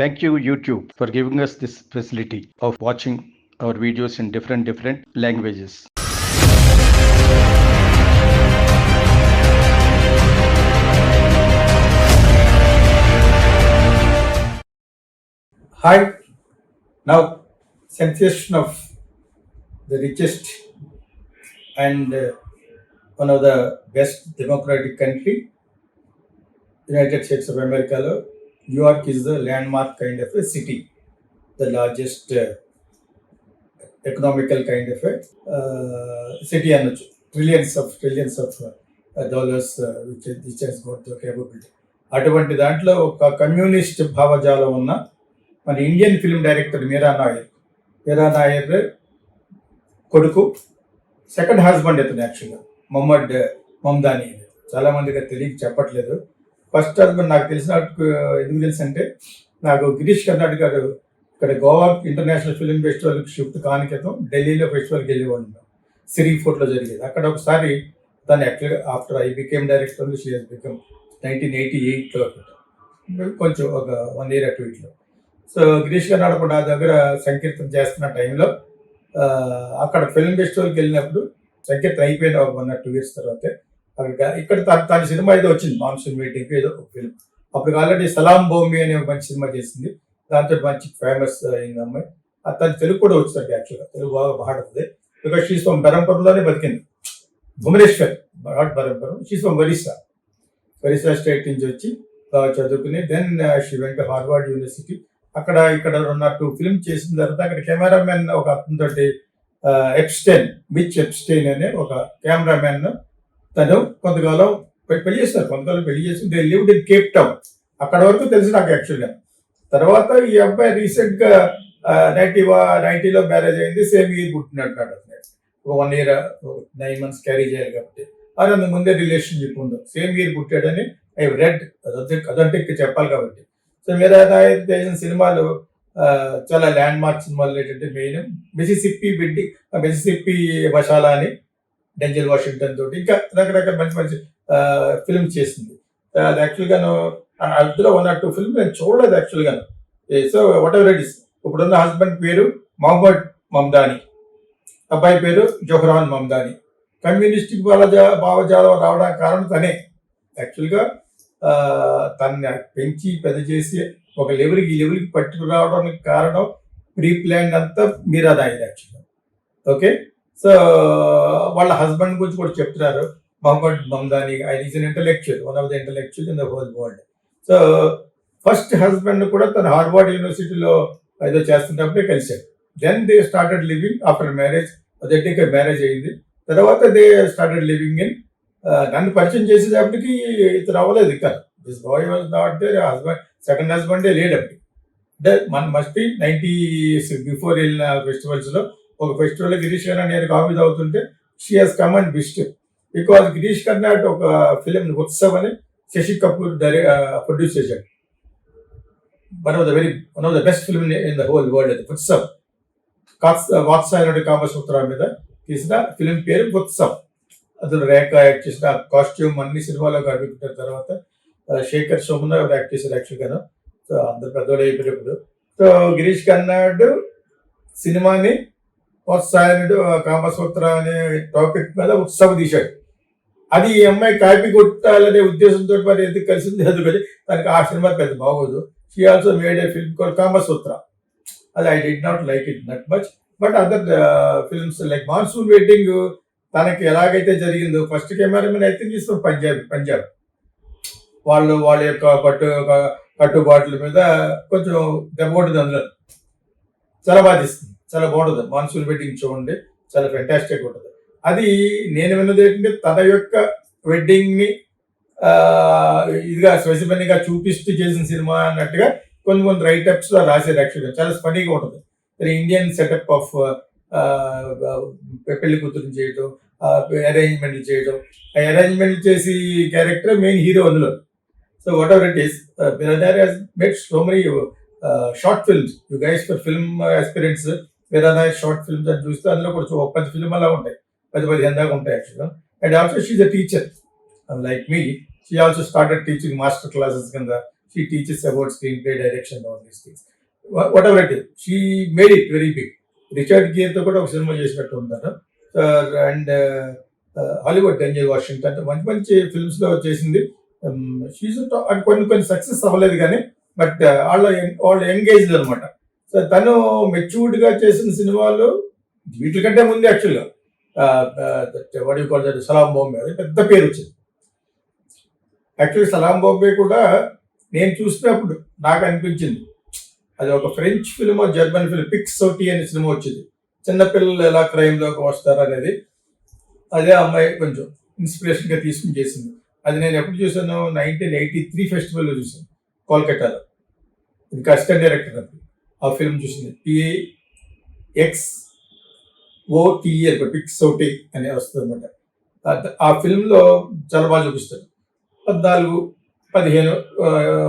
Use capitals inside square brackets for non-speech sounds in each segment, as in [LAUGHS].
Thank you, YouTube, for giving us this facility of watching our videos in different different languages. Hi. Now, sensation of the richest and uh, one of the best democratic country, United States of America. లో New York is the landmark kind of a city, the largest uh, economical kind of a uh, city అనొచ్చు. Trillions of trillions of dollars which which has got the capability అటువంటి దాంట్లో ఒక communist భావజాలం ఉన్న మన Indian film director Meera Nair. Meera Nair కొడుకు second husband ఇతను యాక్చువల్గా మొహమ్మద్ మమ్దాని చాలా మందికి తెలియక చెప్పట్లేదు. ఫస్ట్ టర్మ్ నాకు తెలిసినట్టు ఎందుకు తెలుసు అంటే నాకు గిరీష్ కర్ణాటక గారు ఇక్కడ గోవా ఇంటర్నేషనల్ ఫిల్మ్ ఫెస్టివల్కి షిఫ్ట్ కాని క్రితం ఢిల్లీలో ఫెస్టివల్కి వెళ్ళేవాడిని సిరీ ఫోర్ట్లో జరిగేది. అక్కడ ఒకసారి దాన్ని యాక్చువల్గా after I became director she has become nineteen eighty ఎయిట్లో కొంచెం ఒక వన్ ఇయర్ అటు ఇట్లో సో గిరీష్ కర్ణాటక నా దగ్గర సంకీర్తన చేస్తున్న టైంలో అక్కడ ఫిల్మ్ ఫెస్టివల్కి వెళ్ళినప్పుడు సంకీర్తన అయిపోయిన ఒక వన్ టూ ఇయర్స్ తర్వాతే ఇక్కడ తన సినిమా ఏదో వచ్చింది మాన్సూన్ మీటింగ్ ఏదో ఒక ఫిల్మ్ అప్పుడు ఆల్రెడీ సలాం భూమి అనే మంచి సినిమా చేసింది. దాంతో మంచి ఫేమస్ అయింది అమ్మాయి. తను తెలుగు కూడా వచ్చింది యాక్చువల్గా తెలుగు బాగా పాడుతుంది. బికాస్ షీస్ ఫ్రమ్ బెరంపురంలోనే బతికింది. Bhubaneswar not Berhampur she's from Orissa. Orissa state నుంచి వచ్చి చదువుకుని then she went Harvard university అక్కడ ఇక్కడ ఉన్న టూ ఫిల్మ్ చేసిన తర్వాత అక్కడ కెమెరామెన్ ఒక అతనితోటి ఎప్స్టైన్ మిచ్ ఎప్స్టైన్ అనే ఒక కెమెరామెన్ తను కొంతకాలం పెళ్ళి చేస్తారు. కొంతకాలం పెళ్ళి చేసి they lived in Cape Town. అక్కడ వరకు తెలుసు నాకు యాక్చువల్గా. తర్వాత ఈ అబ్బాయి రీసెంట్గా నైన్టీ నైన్టీలో మ్యారేజ్ అయింది. సేమ్ ఇయర్ పుట్టినట్టు ఒక one year nine months carry చేయాలి కాబట్టి. అది అందు ముందే రిలేషన్షిప్ ఉంది. సేమ్ ఇయర్ పుట్టాడని ఐ రెడ్. అదంటే చెప్పాలి కాబట్టి. సో మీరు చేసిన సినిమాలు చాలా ల్యాండ్ మార్క్ సినిమాలు ఏంటంటే మెయిన్. మిసిసిప్పి బిడ్డి మిసిసిప్పి మసాలా అని డెంజల్ వాషింగ్టన్ తోటి. ఇంకా రకరకాల మంచి మంచి ఫిల్మ్ చేసింది. అది యాక్చువల్గాను అందులో వన్ ఆర్ టూ ఫిల్మ్ నేను చూడలేదు యాక్చువల్గాను so what ever it is ఇప్పుడున్న హస్బెండ్ పేరు మహమ్మద్ మమ్దాని. అబ్బాయి పేరు జోహరాన్ మమ్దాని. కమ్యూనిస్టిక్ భావజా భావజాలం రావడానికి కారణం తనే. యాక్చువల్గా తన్ని పెంచి పెద్ద చేసి ఒక లెవెల్కి ఈ లెవెల్కి పట్టుకురావడానికి కారణం ప్రీ ప్లాన్ అంతా మీరా నాయర్ యాక్చువల్గా ఓకే సో వాళ్ళ హస్బెండ్ గురించి కూడా చెప్తున్నారు. మహమ్మద్ మమ్దాని ఆయన is intellectual one of the intellectual in the whole world so first husband కూడా తన హార్వర్డ్ యూనివర్సిటీలో ఏదో చేస్తున్నప్పుడే కలిశాడు. Then they started living after marriage అదెట్టిగా marriage అయింది. తర్వాత దే స్టార్టెడ్ లివింగ్ ఇన్ నన్ను పరిచయం చేసేటప్పటికి ఇతను అవ్వలేదు ఇక్కడ. This boy was not there husband second హస్బెండే లేడు అంటే మన మస్ట్ బి నైన్టీ బిఫోర్ వెళ్ళిన ఫెస్టివల్స్లో ఒక ఫెస్టివల్ గిరీష్ కన్నా నేను కాఫీ తాగుతుంటే షీ హాస్ కమ్ అండ్ బిస్ట్ బికాస్ గిరీష్ కన్నా ఒక ఫిలిం ఉత్సవ్ అని శశి కపూర్ ప్రొడ్యూస్ చేశాడు. One of the very one of the best film in the whole world అది ఉత్సవ్. వాత్సాయనుడి కామసూత్ర మీద తీసిన ఫిలిం పేరు ఉత్సవ్. అందులో రేఖ యాక్ట్ చేసిన కాస్ట్యూమ్ అన్ని సినిమాలో కనిపించిన తర్వాత శేఖర్ సోమన్ యాక్ట్ చేశారు యాక్చువల్గాను సో అందరు పెద్దవాళ్ళు అయిపోయినప్పుడు. సో గిరీష్ కన్నాడు సినిమాని వాత్సాయనుడు కామసూత్ర అనే టాపిక్ మీద ఉత్సవం తీశాడు అది ఈ అమ్మాయి కాపీ కొట్టాలనే ఉద్దేశంతో మరి ఎందుకు కలిసింది? అందుకని తనకి ఆ సినిమా పెద్ద బాగోదు. She also made a film call Kamasutra. అది I did not like it not much but other films like monsoon wedding తనకి ఎలాగైతే జరిగిందో ఫస్ట్ కెమెరామెన్ అయితే తీసిన పంజాబ్ పంజాబ్ వాళ్ళు వాళ్ళ యొక్క పట్టు కట్టుబాట్ల మీద కొంచెం దెబ్బ కొట్టింది అందులో. చాలా బాధిస్తుంది చాలా బాగుంటుంది. మాన్సూన్ వెడ్డింగ్ చూడండి చాలా ఫెంటాస్టిక్ ఉంటుంది. అది నేను విన్నది ఏంటంటే తన యొక్క వెడ్డింగ్ని ఇదిగా స్పెసిఫిక్గా చూపిస్తూ చేసిన సినిమా అన్నట్టుగా కొన్ని కొన్ని రైటప్స్లో రాశారు యాక్చువల్గా చాలా స్పనీగా ఉంటుంది. ఇండియన్ సెటప్ ఆఫ్ పెళ్ళి కూతురు చేయటం అరేంజ్మెంట్లు చేయటం. ఆ అరేంజ్మెంట్ చేసి క్యారెక్టర్ మెయిన్ హీరో అందులో. So what ever it is Biradar has made so many short films you guys for film experience ఏదైనా షార్ట్ ఫిల్మ్స్ అని చూస్తే అందులో కొంచెం ఒక పది ఫిల్మ్ అలా ఉంటాయి. పది పదిహేను దాకా ఉంటాయి యాక్చువల్గా and also she a teacher like me she also started teaching master classes కింద. She teaches about screenplay direction all these things what ever it she made it very big Richard గేర్తో కూడా ఒక సినిమా చేసినట్టు ఉంటారు and Hollywood danger Washington మంచి మంచి ఫిల్మ్స్లో చేసింది. Um, she's కొన్ని కొన్ని సక్సెస్ అవ్వలేదు కానీ బట్ uh, వాళ్ళ వాళ్ళు ఎంగేజ్ అనమాట సో తను మెచ్యూర్డ్గా చేసిన సినిమాలు వీటికంటే ముందు యాక్చువల్గా వడి కాల్ సలాం బాంబే అది పెద్ద పేరు వచ్చింది. యాక్చువల్లీ సలాం బాంబే కూడా నేను చూసినప్పుడు నాకు అనిపించింది. అది ఒక French film German film Pixote అనే సినిమా వచ్చింది. చిన్నపిల్లలు ఎలా క్రైమ్లోకి వస్తారు అనేది అదే అమ్మాయి కొంచెం ఇన్స్పిరేషన్గా తీసుకుని చేసింది. అది నేను ఎప్పుడు చూసాను నైన్టీన్ ఎయిటీ త్రీ ఫెస్టివల్లో చూసాను కోల్కతాలో. ఇంకా అసిస్టెంట్ డైరెక్టర్ అప్పుడు ఆ ఫిల్మ్ చూసింది. P A X O T A Pixote అని వస్తుంది అనమాట ఆ ఫిల్మ్లో చాలా బాగా చూపిస్తాడు. పద్నాలుగు పదిహేను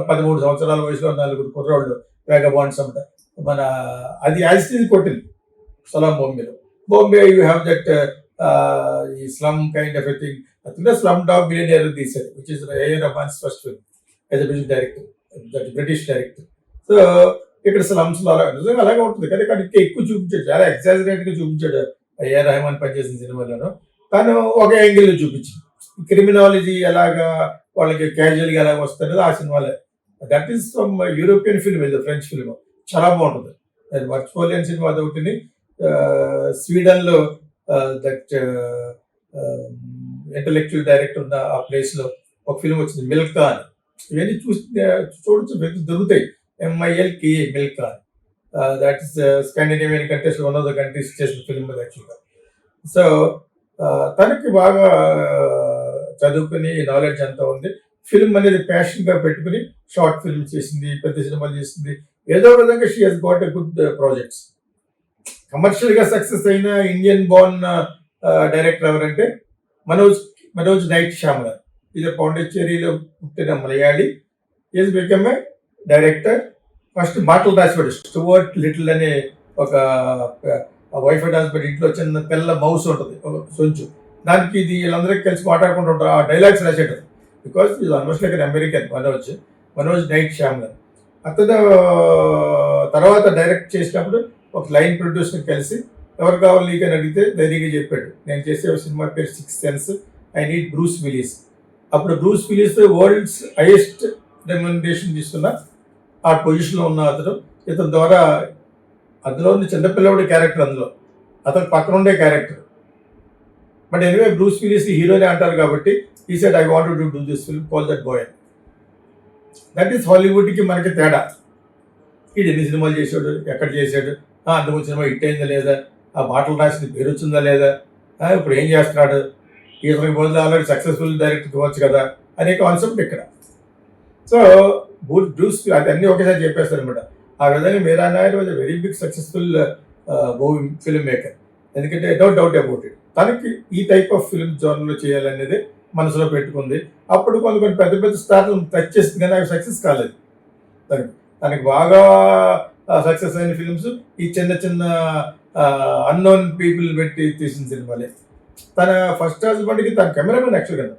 పదమూడు సంవత్సరాల వయసులో నలుగురు కుర్రోళ్ళు వేగబాండ్స్ అంట మన అది యాజిటీజ్ కొట్టింది. సలాం బాంబేలో. బాంబే యూ హ్యావ్ దట్ ఈ స్లమ్ కైండ్ ఆఫ్ థింగ్ అతను స్లమ్ డాగ్ బిలియనియర్ తీశారు which is A Rahman's first film as a director that British director so ఇక్కడ స్లమ్స్లో అలా నిజంగా అలాగే ఉంటుంది. కానీ కానీ ఇంకా ఎక్కువ చూపించాడు. చాలా ఎగ్జాజరేట్గా చూపించాడు అయ్యా రహమాన్ పనిచేసిన సినిమాలోను. తను ఒక యాంగిల్ చూపించింది. క్రిమినాలజీ ఎలాగా వాళ్ళకి క్యాజువల్గా ఎలాగ వస్తుంది ఆ సినిమాలే. That is from European film ఇది ఫ్రెంచ్ ఫిల్మ్ చాలా బాగుంటుంది. అది మర్చిపోలేని సినిమా అదొకటిని. స్వీడన్లో దట్ ఇంటలెక్చువల్ డైరెక్టర్ ఉన్న ఆ ప్లేస్లో ఒక ఫిల్మ్ వచ్చింది మిల్కా అని ఇవన్నీ చూసి చూడొచ్చు దొరుకుతాయి. M I L K milk that is Scandinavian countries one of the countries చేసిన ఫిల్మ్ యాక్చువల్గా సో తనకి బాగా uh, చదువుకుని నాలెడ్జ్ అంతా ఉంది. ఫిల్మ్ అనేది ప్యాషన్గా పెట్టుకుని షార్ట్ ఫిల్మ్ చేసింది పెద్ద సినిమాలు చేసింది. ఏదో విధంగా she has got a good projects కమర్షియల్గా సక్సెస్ అయిన ఇండియన్ బోర్న్ డైరెక్టర్ ఎవరంటే మనోజ్ మనోజ్ నైట్ శ్యామల. ఇది పాండిచ్చేరిలో పుట్టిన Malayali. Is become a director first మాటలు రాసివాడు. స్టువర్ట్ లిటిల్ అనే ఒక వైఫ్ అండ్ ఇంట్లో చిన్న తెల్ల మౌస్ ఉంటుంది ఒక సొంచు. దానికి ఇది వీళ్ళందరికీ కలిసి మాట్లాడుకుంటూ ఉంటారు. ఆ డైలాగ్స్ రాసేటది బికాస్ ఇది almost like American Manoj. Manoj Night Shyamalan అతను తర్వాత డైరెక్ట్ చేసినప్పుడు ఒక లైన్ ప్రొడ్యూసర్ కలిసి ఎవరు కావాలి నీకు అని అడిగితే ధైర్యంగా చెప్పాడు. నేను చేసే సినిమా పేరు six sense I need Bruce Willis అప్పుడు Bruce Willis world's highest remuneration తీసుకున్న ఆ పొజిషన్లో ఉన్న అతను ఇతని ద్వారా అందులో ఉన్న చిన్నపిల్లవాడి క్యారెక్టర్ అందులో. అతను పక్కన ఉండే character but anyway Bruce Willis హీరోనే అంటారు కాబట్టి ఈ side I want to do this film call that boy that is హాలీవుడ్కి మనకి తేడా. ఇది ఎన్ని సినిమాలు చేశాడు ఎక్కడ చేశాడు ఆ, సినిమా హిట్ అయిందా లేదా ఆ పాటలు రాసింది పేరు వచ్చిందా లేదా ఇప్పుడు ఏం చేస్తున్నాడు ఇతనికి బదులు ఆల్రెడీ సక్సెస్ఫుల్ డైరెక్టర్ ఇవ్వచ్చు కదా అనే కాన్సెప్ట్ ఇక్కడ. సో బూట్ డ్యూస్ అది అన్ని ఒకేసారి చెప్పేస్తారు అనమాట ఆ విధంగా Meera Naidu was very big successful movie film maker ఎందుకంటే డౌట్ డౌట్ అబౌట్ ఇట్ తనకి ఈ టైప్ ఆఫ్ ఫిల్మ్ జోన్లో చేయాలనేది మనసులో పెట్టుకుంది. అప్పుడు కొన్ని కొన్ని పెద్ద పెద్ద స్టార్లు టచ్ చేస్తుంది కానీ అవి సక్సెస్ కాలేదు. తనకి తనకి బాగా సక్సెస్ అయిన ఫిల్మ్స్ ఈ చిన్న చిన్న అన్నోన్ పీపుల్ పెట్టి తీసిన సినిమాలే. తన ఫస్ట్ హస్బెండ్కి తన కెమెరామెన్ యాక్చువల్గా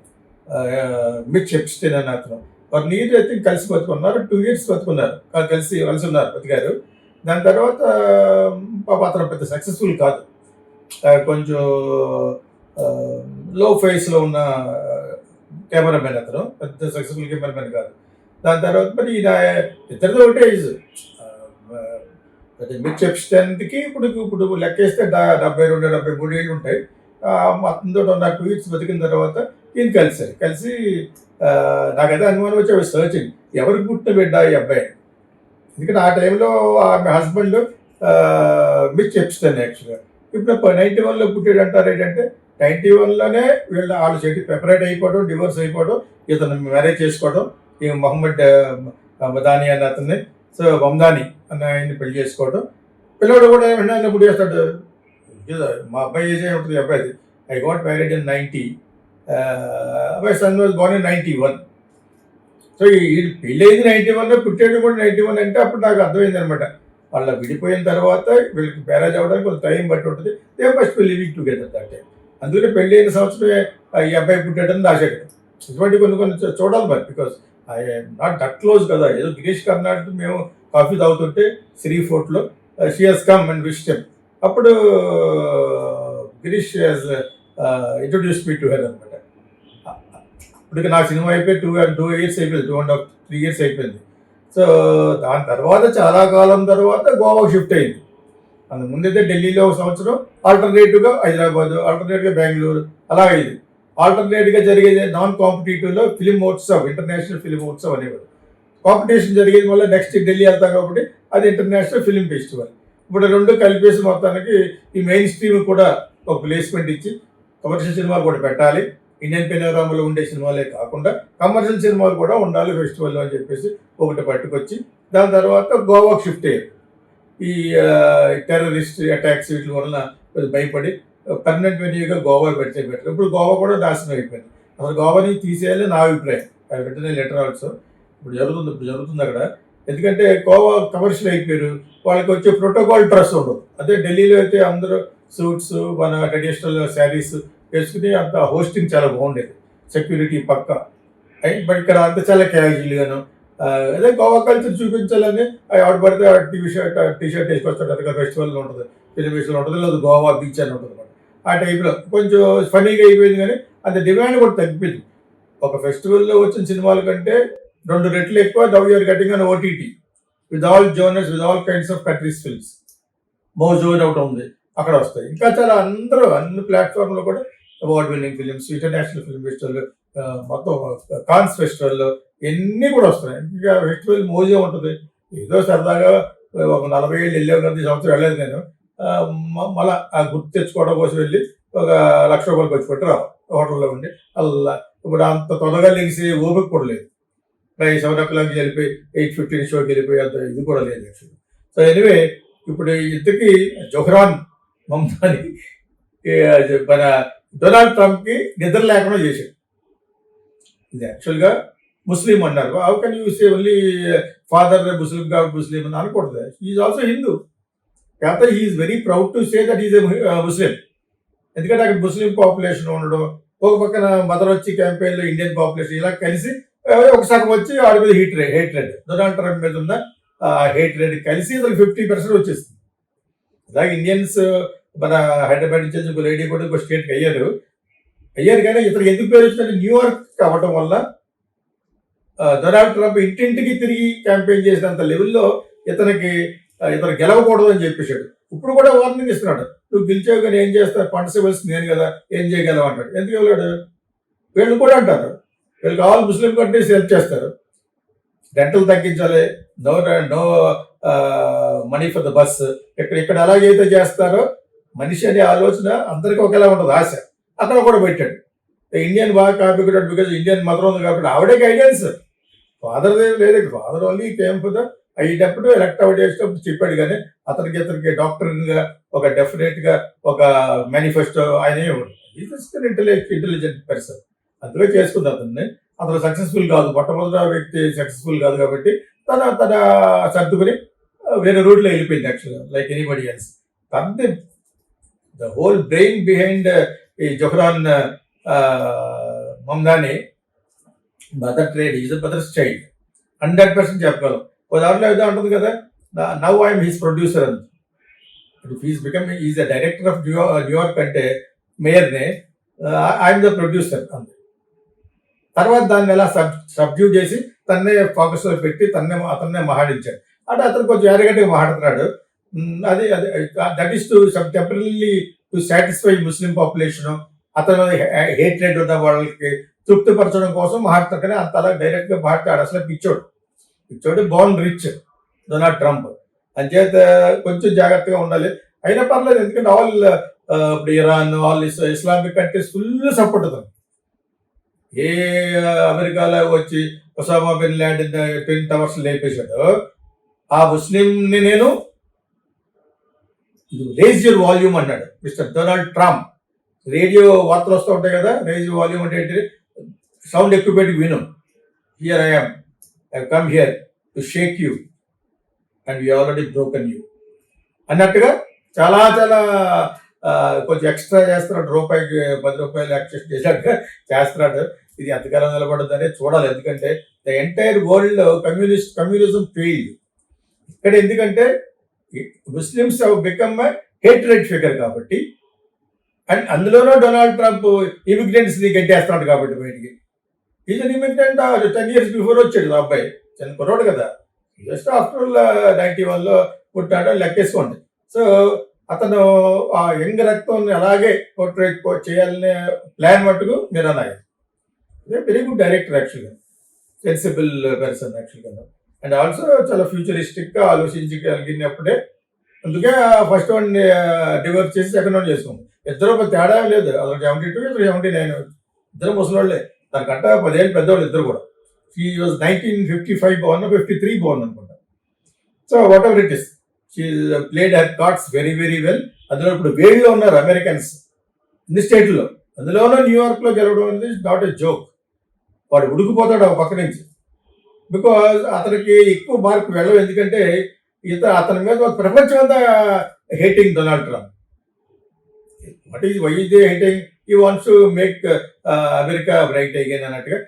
మిచ్ ఎప్స్టైన్ అని అతను వారు నీరు అయితే కలిసి బతుకున్నారు టూ ఇయర్స్ బతుకున్నారు కలిసి కలిసి ఉన్నారు బతికారు. దాని తర్వాత పాప అతను పెద్ద సక్సెస్ఫుల్ కాదు. కొంచెం లో ఫేస్లో ఉన్న కెమెరామెన్ అతను పెద్ద సక్సెస్ఫుల్ కెమెరామెన్ కాదు. దాని తర్వాత మరి ఈయన ఇద్దరితో ఒకటే ఏజ్ మిచ్ ఇప్పుడు ఇప్పుడు లెక్కేస్తే డెబ్బై రెండు డెబ్బై మూడు ఏళ్ళు ఉంటాయి. అతనితో ఉన్న టూ ఇయర్స్ బతికిన తర్వాత ఈయన కలిసారు కలిసి నాకైతే అనుమానం వచ్చి అవి సర్చింగ్ ఎవరికి పుట్టిన బిడ్డ ఈ అబ్బాయి? ఎందుకంటే ఆ టైంలో ఆమె హస్బెండ్ మిచ్ చెప్తాను యాక్చువల్గా ఇప్పుడు నైన్టీ వన్లో పుట్టాడు అంటారు ఏంటంటే నైన్టీ వన్లోనే వీళ్ళు వాళ్ళు చెట్టు సెపరేట్ అయిపోవడం డివోర్స్ అయిపోవడం ఇతను మ్యారేజ్ చేసుకోవడం ఈ మొహమ్మద్ ఆ, మదాని అన్న అతన్ని సో మమ్దాని అన్న ఆయన్ని పెళ్ళి చేసుకోవడం. పిల్లవాడు కూడా ఏమన్నా పుట్టి చేస్తాడు మా అబ్బాయి ఏజ్ ఉంటుంది అబ్బాయి I got married in ninety అబ్బాయి son was born in ninety one so ఈ పెళ్ళైంది నైంటీ వన్లో పుట్టాడు కూడా నైంటీ వన్ అంటే అప్పుడు నాకు అర్థమైంది అనమాట వాళ్ళ విడిపోయిన తర్వాత వీళ్ళకి మ్యారేజ్ అవ్వడానికి కొంత టైం బట్టి ఉంటుంది. They must be living together that time అందుకనే పెళ్ళి అయిన సంవత్సరమే ఆ, ఈ అబ్బాయి పుట్టాడని దాచాడు ఇటువంటి కొన్ని కొన్ని చూడాలి మరి బికాస్ నాట్ దట్ క్లోజ్ కదా. ఏదో గిరీష్ కర్ణాటక మేము కాఫీ తాగుతుంటే శ్రీ ఫోర్ట్లో షియస్ కమ్ అండ్ విష్ అప్పుడు Girish has introduce me to her అనమాట ఇప్పటికి నా సినిమా అయిపోయి టూ టూ ఇయర్స్ అయిపోయింది two and half three years అయిపోయింది. సో దాని తర్వాత చాలా కాలం తర్వాత గోవాకు షిఫ్ట్ అయింది. అందు ముందైతే ఢిల్లీలో ఒక సంవత్సరం ఆల్టర్నేటివ్గా హైదరాబాద్ ఆల్టర్నేటివ్గా బెంగళూరు అలా అయింది ఆల్టర్నేట్గా జరిగేది non కాంపిటేటివ్లో film Mahotsav international film Mahotsav అనేవారు. కాంపిటీషన్ జరిగేది వల్ల నెక్స్ట్ ఢిల్లీ వెళ్తాం కాబట్టి అది ఇంటర్నేషనల్ ఫిలిం ఫెస్టివల్ ఇప్పుడు రెండు కలిపేసి మొత్తానికి ఈ మెయిన్ స్ట్రీమ్ కూడా ఒక ప్లేస్మెంట్ ఇచ్చి కమర్షియల్ సినిమాలు కూడా పెట్టాలి. ఇండియన్ పెనోరామాలో ఉండే సినిమాలే కాకుండా కమర్షియల్ సినిమాలు కూడా ఉండాలి ఫెస్టివల్లో అని చెప్పేసి ఒకటి పట్టుకొచ్చి దాని తర్వాత గోవాకు షిఫ్ట్ అయ్యారు. ఈ టెర్రరిస్ట్ అటాక్స్ వీటి వలన కొంచెం భయపడి పర్మనెంట్ వెన్యూగా గోవా పెడితే బెటర్ ఇప్పుడు గోవా కూడా నాశనం అయిపోయింది. అసలు గోవాని తీసేయాలని నా అభిప్రాయం. అది వెంటనే లెటర్ ఆల్సో ఇప్పుడు జరుగుతుంది ఇప్పుడు జరుగుతుంది అక్కడ. ఎందుకంటే గోవా కమర్షియల్ అయిపోయారు. వాళ్ళకి వచ్చే ప్రోటోకాల్ డ్రెస్ ఉండదు. అదే ఢిల్లీలో అయితే అందరూ సూట్స్ మన ట్రెడిషనల్ శారీస్ వేసుకుని అంత హోస్టింగ్ చాలా బాగుండేది. సెక్యూరిటీ పక్క. బట్ ఇక్కడ అంత చాలా క్యాజువల్గాను అదే గోవా కల్చర్ చూపించాలని ఆవిడ పడితే టీవీ షర్ట్ టీ షర్ట్ వేసుకొస్తాడు అక్కడ ఫెస్టివల్లో ఉంటుంది. ఫిలిం ఫెస్టివల్ ఉంటుంది లేదు గోవా బీచ్ అని ఉంటుంది ఆ టైప్లో కొంచెం ఫనీగా అయిపోయింది కానీ అంత డిమాండ్ కూడా తగ్గిపోయింది. ఒక ఫెస్టివల్లో వచ్చిన సినిమాల కంటే రెండు రెట్లు ఎక్కువ దవ్ యూఆర్ కటింగ్ అని OTT with all genres with all kinds of countries films మోజోన్ ఒకటి ఉంది. అక్కడ వస్తాయి. ఇంకా చాలా అందరూ అన్ని ప్లాట్ఫామ్లో కూడా award winning films international film festival మొత్తం కాన్స్ ఫెస్టివల్ ఇవన్నీ కూడా వస్తున్నాయి. ఇంకా ఫెస్టివల్ మోజే ఉంటుంది. ఏదో సరదాగా ఒక నలభై ఏళ్ళు వెళ్ళావు కదా ఈ సంవత్సరం వెళ్ళలేదు నేను. మళ్ళా ఆ గుర్తు తెచ్చుకోవడం కోసం వెళ్ళి ఒక లక్ష రూపాయలు ఖర్చు పెట్టి రావు హోటల్లో ఉండి అలా ఇప్పుడు అంత త్వరగా లెగిసి ఓపిక కూడా లేదు. ఈ సెవెన్ ఓ క్లాక్కి వెళ్ళిపోయి ఎయిట్ ఫిఫ్టీన్ షోకి వెళ్ళిపోయి అంత ఇది కూడా లేదు యాక్చువల్లీ సో ఎనివే ఇప్పుడు ఇంతకీ జొహ్రాన్ మమతాని మన డొనాల్డ్ ట్రంప్కి నిద్ర లేకుండా చేశాడు. ఇది యాక్చువల్గా ముస్లిం అన్నారు how can you say only father Muslim గా ముస్లిం అని అనకూడదు ఈజ్ ఆల్సో హిందూ కాకపోతే is very proud to say that is Muslim ఎందుకంటే అక్కడ ముస్లిం పాపులేషన్ ఉండడం ఒక పక్కన మదర్ వచ్చి క్యాంపెయిన్లో ఇండియన్ పాపులేషన్ ఇలా కలిసి ఒకసారి వచ్చి వాడి మీద heat rate hatred Donald Trump మీద ఉన్న హేట్ రేట్ కలిసి ఇతను ఫిఫ్టీ పర్సెంట్ వచ్చేస్తుంది అలాగే ఇండియన్స్ మన హైదరాబాద్ నుంచి ఒక లేడీ కూడా ఒక స్టేట్కి అయ్యారు. అయ్యారు కానీ ఇతను ఎందుకు పేరు వచ్చిందంటే న్యూయార్క్ కావటం వల్ల డొనాల్డ్ ట్రంప్ ఇంటింటికి తిరిగి క్యాంపెయిన్ చేసినంత లెవెల్లో ఇతనికి ఇతను గెలవకూడదు అని చెప్పేశాడు. ఇప్పుడు కూడా వార్నింగ్ ఇస్తున్నాడు. నువ్వు గెలిచావు కానీ ఏం చేస్తావు? పంట ఇవ్వాల్సింది నేను కదా ఏం చేయగలవు అంటాడు. ఎందుకు వెళ్ళాడు వీళ్ళు కూడా అంటారు. వీళ్ళు కావాలి ముస్లిం కంట్రీస్ హెల్ప్ చేస్తారు. రెంటలు తగ్గించాలి. No no money for the bus ఇక్కడ ఇక్కడ ఎలాగైతే చేస్తారో మనిషి అనే ఆలోచన అందరికీ ఒకేలా ఉంటుంది ఆశ. అతను కూడా పెట్టాడు. ఇండియన్ బాగా కాపీ కొట్టాడు బికాజ్ ఇండియన్ మదర్ ఉంది కాబట్టి ఆవిడే గైడెన్స్ ఫాదర్ లేదు ఫాదర్ ఓన్లీ కేమ్ ఫర్ అయ్యేటప్పుడు ఎలక్ట్ అవుట్ చేసేటప్పుడు చెప్పాడు కానీ అతనికి ఇతనికి డాక్టర్గా ఒక డెఫినెట్గా ఒక మేనిఫెస్టో ఆయన ఇంటెలిజెంట్ ఇంటెలిజెంట్ పర్సన్ అందులో చేసుకుంది అతన్ని. అతను సక్సెస్ఫుల్ కాదు. మొట్టమొదటి వ్యక్తి సక్సెస్ఫుల్ కాదు కాబట్టి తన తన సర్దుకుని వేరే రూట్లో వెళ్ళిపోయింది యాక్చువల్గా లైక్ ఎనీబడి ఎల్స్ తనది ద హోల్ బ్రెయిన్ బిహైండ్ ఈ Zohran uh, Mamdani mother trade is mother's child. Hundred percent చెప్పగలం. ఓ దాంట్లో ఏదో ఉంటుంది కదా నవ్ ఐఎమ్ హీస్ ప్రొడ్యూసర్ అని he's become is a director of New York అంటే మేయర్నే ఐఎమ్ ద ప్రొడ్యూసర్ అంత తర్వాత దాన్ని ఎలా సబ్ సబ్జ్యూ చేసి తన్నే ఫోకస్లో పెట్టి తన్నే అతన్నే మహాడించాడు. అంటే అతను కొంచెం ఎరగట్టుగా మహాడుతున్నాడు అదే అదే that is to some temporary to satisfy Muslim population అతను హేట్ రేట్ ఉన్న వాళ్ళకి తృప్తిపరచడం కోసం మాట్లాడతాడు కానీ అంత అలా డైరెక్ట్గా మాట్లాడు అసలు పిచ్చోడు. పిచ్చోడు బోర్న్ రిచ్ డొనాల్డ్ ట్రంప్ అంచేత కొంచెం జాగ్రత్తగా ఉండాలి. అయినా పర్లేదు ఎందుకంటే ఆల్ ఇప్పుడు Iran all Islamic countries full support అవుతుంది ఏ అమెరికాలో వచ్చి ఒసామా బిన్ ల్యాండ్ ట్విన్ టవర్స్ లేపేశాడు. ఆ ముస్లింని నేను రేజ్ యువర్ వాల్యూమ్ అన్నాడు మిస్టర్ డొనాల్డ్ ట్రంప్ రేడియో వార్తలు వస్తూ ఉంటాయి కదా రేజ్ వాల్యూమ్ అంటే ఏంటి సౌండ్ ఎక్కువ పెట్టి విను here I'm I come here to shake you and you already broken you అన్నట్టుగా చాలా చాలా కొంచెం ఎక్స్ట్రా చేస్తున్నాడు. రూపాయికి పది రూపాయలు ఎక్స్ట్రా చేశాడు. చేస్తున్నాడు. ఇది ఎంతకాలం నిలబడుతుందనే చూడాలి. ఎందుకంటే the entire world communist communism fail ఇక్కడ ఎందుకంటే ముస్లిమ్స్ బికమ్ హేట్రెడ్ ఫిగర్ కాబట్టి అండ్ అందులోనూ డొనాల్డ్ ట్రంప్ ఇమిగ్రెంట్స్ని ని కాబట్టి బయటికి. Is immigrant ten years before వచ్చాడు ఆ అబ్బాయి. చిన్న కుర్రోడు కదా. జస్ట్ ఆఫ్టర్ నైన్టీ వన్లో పుట్టాడో లెక్కేసుకోండి. సో అతను ఆ యంగ్ రక్తం అలాగే పోర్ట్రేట్ చేయాలనే ప్లాన్ మట్టుకు నిర్ణయం వెరీ గుడ్ డైరెక్టర్ యాక్చువల్గా సెన్సిబుల్ పర్సన్ యాక్చువల్గా అండ్ ఆల్సో చాలా ఫ్యూచరిస్టిక్గా ఆలోచించగలిగినప్పుడే అందుకే ఫస్ట్ వన్ డివోర్స్ చేసి సెకండ్ వన్ చేసుకుంది ఇద్దరు ఒక తేడా లేదు. అదొక సెవెంటీ టూ ఇద్దరు సెవెంటీ నైన్ ఇద్దరు ముసలివాళ్ళే దానికంటే పదేళ్ళు పెద్దవాళ్ళు ఇద్దరు కూడా. She was nineteen fifty five బాగున్నా ఫిఫ్టీ త్రీ బాగుంది అనుకుంటా. So what ever it is she played her cards very very well అందులో ఇప్పుడు వేడిలో ఉన్నారు అమెరికన్స్ ఇన్ని స్టేట్లో అందులోనూ న్యూయార్క్లో గెలవడం అనేది నాట్ ఎ జోక్ వాడు ఉడికిపోతాడు ఒక పక్క నుంచి. బికాజ్ అతనికి ఎక్కువ మార్కు వెళ్ళవు. ఎందుకంటే ఇత అతని మీద ప్రపంచం అంతా hating Donald Trump what is why they hating ఈ wants to make America bright again అన్నట్టుగా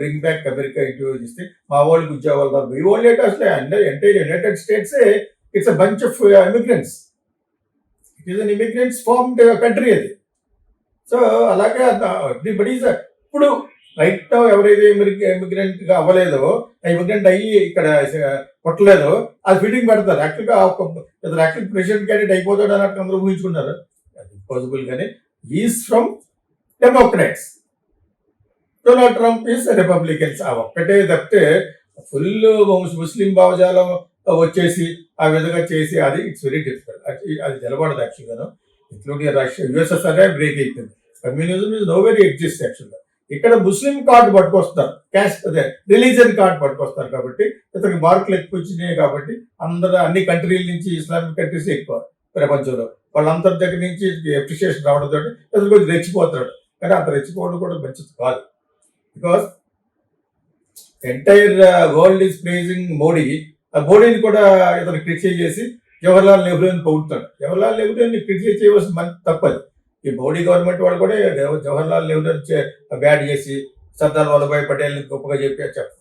బ్రింగ్ బ్యాక్ అమెరికా ఇంటర్వ్యూ చేస్తే మా వాళ్ళకి ఉద్యోగాలు రాదు ఈ వాళ్ళు ఏంటో అసలు? Under entire United States it's a bunch of immigrants it is an immigrants farm country అది. సో అలాగే uh, ఎవ్రీబడి uh, ఇప్పుడు రైట్ ఎవరైతే ఇమిగ్రెంట్గా అవ్వలేదో ఇమిగ్రెంట్ అయ్యి ఇక్కడ కొట్టలేదో అది ఫిట్టింగ్ పెడతారు. యాక్చువల్గా ఒక యాక్చువల్ ప్రెసిడెంట్ క్యాండిడేట్ అయిపోతాడు అన్నట్టు అందరూ ఊహించుకున్నారు అది పాసిబుల్ కానీ is from Democrats Donald Trump is Republicans ఆ ఒక్కటే తప్పితే ఫుల్ ముస్లిం భావజాలం వచ్చేసి ఆ విధంగా చేసి అది ఇట్స్ వెరీ డిఫికల్ట్ అది నిలబడదు యాక్చువల్గాను ఇంక్లూడింగ్ రష్యా యుఎస్ఎస్ఆర్ బ్రేక్ అయిపోయింది. Communism is no very exist యాక్చువల్గా ఇక్కడ ముస్లిం కార్డు పట్టుకొస్తారు. క్యాస్ట్ అదే రిలీజియన్ కార్డు పట్టుకొస్తారు కాబట్టి ఇతనికి మార్కులు ఎక్కువ వచ్చినాయి కాబట్టి అందరూ అన్ని కంట్రీల నుంచి ఇస్లామిక్ కంట్రీస్ ఎక్కువ ప్రపంచంలో. వాళ్ళందరి దగ్గర నుంచి అప్రిషియేషన్ రావడంతో ఇతను కొంచెం రెచ్చిపోతాడు. కానీ అంత రెచ్చిపోవడం కూడా మంచిది కాదు. Because entire world is praising Modi ఆ మోడీని కూడా ఇతను క్రిటిసైజ్ చేసి జవహర్లాల్ నెహ్రూని పొగుడుతాడు. జవహర్లాల్ నెహ్రూని క్రిటిసైజ్ చేయవలసిన తప్పదు. ఈ మోడీ గవర్నమెంట్ వాళ్ళు కూడా జవహర్లాల్ నెహ్రూ బ్యాడ్ చేసి సర్దార్ వల్లభాయ్ పటేల్ గొప్పగా చెప్పి. చెప్పారు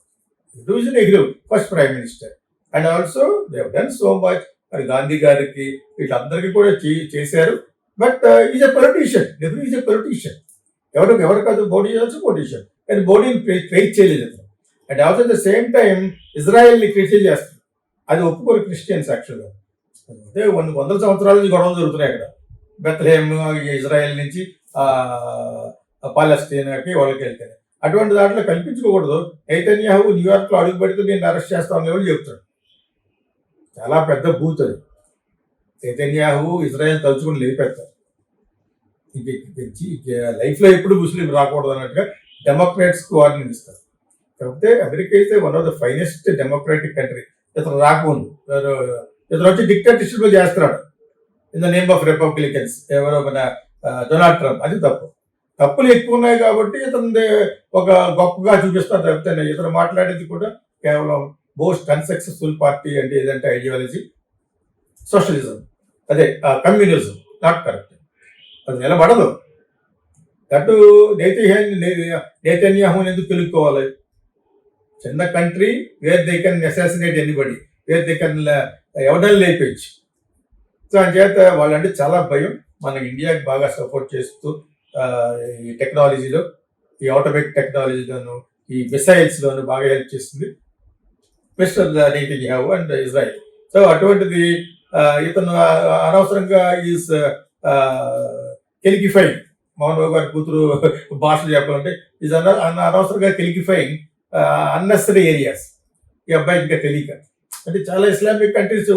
it Nehru first prime minister and also they've done so much మరి గాంధీ గారికి వీళ్ళందరికీ కూడా చే- చేశారు. But is a politician Nehru is a politician ఎవరు ఎవరు కాదు మోడీ ఆల్సో పొలిటీషియన్ కానీ మోడీని క్రియేట్ చేయలేదు and also the same time ఇజ్రాయెల్ని criticise చేస్తారు అది ఒప్పుకోరు క్రిస్టియన్స్ యాక్చువల్గా అదే వంద వందల సంవత్సరాల నుంచి గొడవలు జరుగుతున్నాయి అక్కడ. బెత్లహేమ్ ఇజ్రాయెల్ నుంచి పాలస్తీనాకి వాళ్ళకి వెళ్తారు. అటువంటి దాంట్లో కల్పించుకోకూడదు. చైతన్యాహు న్యూయార్క్లో అడుగు పెడితే నేను అరెస్ట్ చేస్తామని ఎవరు చెప్తాడు చాలా పెద్ద బూత్ అది. చైతన్యాహు ఇజ్రాయెల్ తలుచుకుని లేపేస్తారు. లైఫ్ లైఫ్లో ఎప్పుడు ముస్లిం రాకూడదు అన్నట్టుగా డెమోక్రాట్స్కి వార్నింగ్ ఇస్తారు. కాకపోతే అమెరికా అయితే one of the finest democratic country. ఇతను రాకముందు. ఇతను- వచ్చి డిక్టేటర్షిప్లో చేస్తున్నాడు. In the name of Republicans ఎవరో మన డొనాల్డ్ ట్రంప్ అది తప్పు. తప్పులు ఎక్కువ ఉన్నాయి కాబట్టి ఇతను ఒక గొప్పగా చూపిస్తాను తప్పితే ఇతను మాట్లాడేది కూడా కేవలం మోస్ట్ అన్సక్సెస్ఫుల్ పార్టీ అంటే ఏదంటే ఐడియాలజీ సోషలిజం అదే కమ్యూనిజం నాట్ కరెక్ట్ అది నిలబడదు. అటు నేతన్యాహుని ఎందుకు తెలుసుకోవాలి చిన్న country where they can assassinate anybody where they can ఎవడని లేపేయచ్చు? సో చేత వాళ్ళంటే చాలా భయం. మన ఇండియాకి బాగా సపోర్ట్ చేస్తూ ఈ టెక్నాలజీలో ఈ ఆటోమేటిక్ టెక్నాలజీలోను ఈ మిసైల్స్లోను బాగా హెల్ప్ చేస్తుంది. Mr Netanyahu and Israel so అటువంటిది ఇతను అనవసరంగా ఈస్ కెలికిఫైంగ్ మోహన్ బాబు గారి కూతురు [LAUGHS] భాషలు చెప్పాలంటే ఇది అన అనవసరంగా కెలికిఫైంగ్ అన్నెసరీ ఏరియాస్ ఈ అబ్బాయి ఇంకా తెలియక. అంటే చాలా ఇస్లామిక్ కంట్రీస్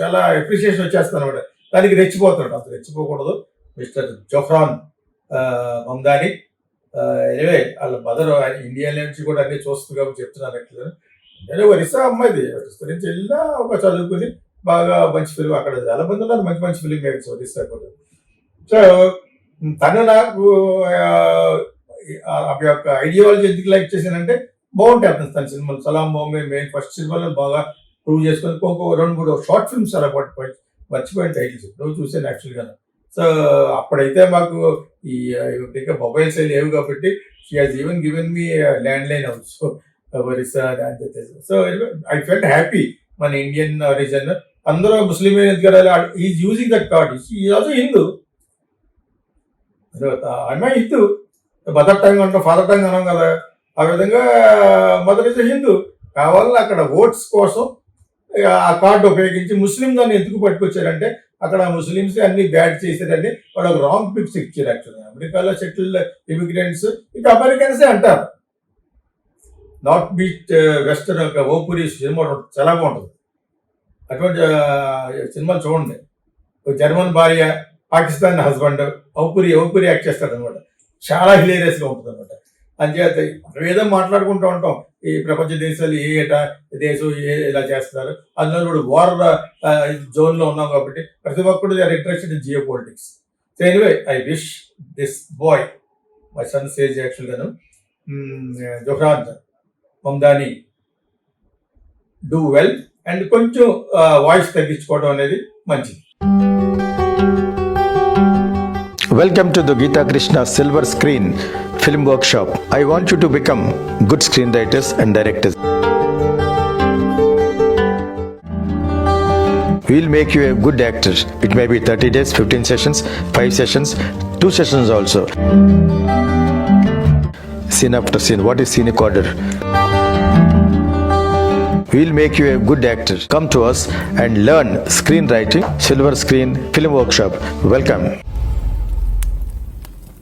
చాలా అప్రిషియేషన్ వచ్చేస్తాను అనమాట దానికి రెచ్చిపోతున్నాడు అసలు రెచ్చిపోకూడదు. మిస్టర్ జొహ్రాన్ మమ్దాని ఎనివే వాళ్ళ మదర్ ఇండియా నుంచి కూడా అన్ని చూస్తుంది కాబట్టి చెప్తున్నాను అట్లా నేను ఒరిస్సా అమ్మాయిది. ఒరిస్సా నుంచి వెళ్ళినా ఒక చదువుకుని బాగా మంచి ఫిలిం అక్కడ చాలా మంది ఉన్నారు. మంచి మంచి ఫిలిం మేకర్స్ ఒరిస్సా కూడా. సో తను నాకు ఆ, యొక్క ఐడియాలజీ ఎందుకు లైక్ చేశానంటే బాగుంటాయి అతను తన సినిమాలు. సలాం బాంబే మెయిన్ ఫస్ట్ సినిమాలో బాగా ప్రూవ్ చేసుకొని ఇంకొక రెండు మూడు షార్ట్ ఫిల్మ్స్ అలా పట్టుకోయి మర్చిపోయిన టైటిల్స్ ఇప్పుడు చూసాను యాక్చువల్గా సో అప్పుడైతే మాకు ఈ ఇంకా మొబైల్స్ లేవు కాబట్టి she has even given me land line also Orissa అంతే సో ఐ ఫెల్ట్ హ్యాపీ మన ఇండియన్ రీజన్ అందరూ Muslim is using that card ఈ ఆల్సో హిందూ అమ్మ హిందూ మదర్ టంగ్ అంటాం ఫాదర్ టంగ్ అన్నాం కదా. ఆ విధంగా మదర్ ఇస్ హిందూ కావాలని అక్కడ ఓట్స్ కోసం ఆ కార్డు ఉపయోగించి ముస్లిం దాన్ని ఎందుకు పట్టుకొచ్చారంటే అక్కడ ముస్లిమ్స్ అన్ని బ్యాడ్ చేశారని వాళ్ళు ఒక రాంగ్ పిక్స్ ఇచ్చారు యాక్చువల్గా అమెరికాలో సెటిల్డ్ ఇమిగ్రెంట్స్ ఇక అమెరికన్సే అంటారు. నార్త్ బీచ్ వెస్టర్న్ ఒక ఓపురి సినిమా చాలా బాగుంటుంది. అటువంటి సినిమా సినిమాలు చూడండి. జర్మన్ భార్య పాకిస్తాన్ హస్బెండ్ ఓపురి ఔపురి యాక్ట్ చేస్తాడు అనమాట చాలా హిలేరియస్గా ఉంటుంది అనమాట అంచేత మనం ఏదో మాట్లాడుకుంటూ ఉంటాం. ఈ ప్రపంచ దేశాలు ఏ ఏటా దేశం ఏ ఇలా చేస్తున్నారు. అందులో కూడా వార్ జోన్లో ఉన్నాం కాబట్టి ప్రతి ఒక్కరు are interested in geopolitics so anyway I wish this boy my son says యాక్చువల్గాను Zohran Mamdani do well and కొంచెం వాయిస్ తగ్గించుకోవడం అనేది మంచిది. Welcome to the Geetha Krishna silver screen Film Workshop. I want you to become good screenwriters and directors. We'll make you a good actor. It may be 30 days, 15 sessions, 5 sessions, 2 sessions also. Scene after scene. What is scenic order? We'll make you a good actor. Come to us and learn screenwriting, Silver Screen Film Workshop. Welcome.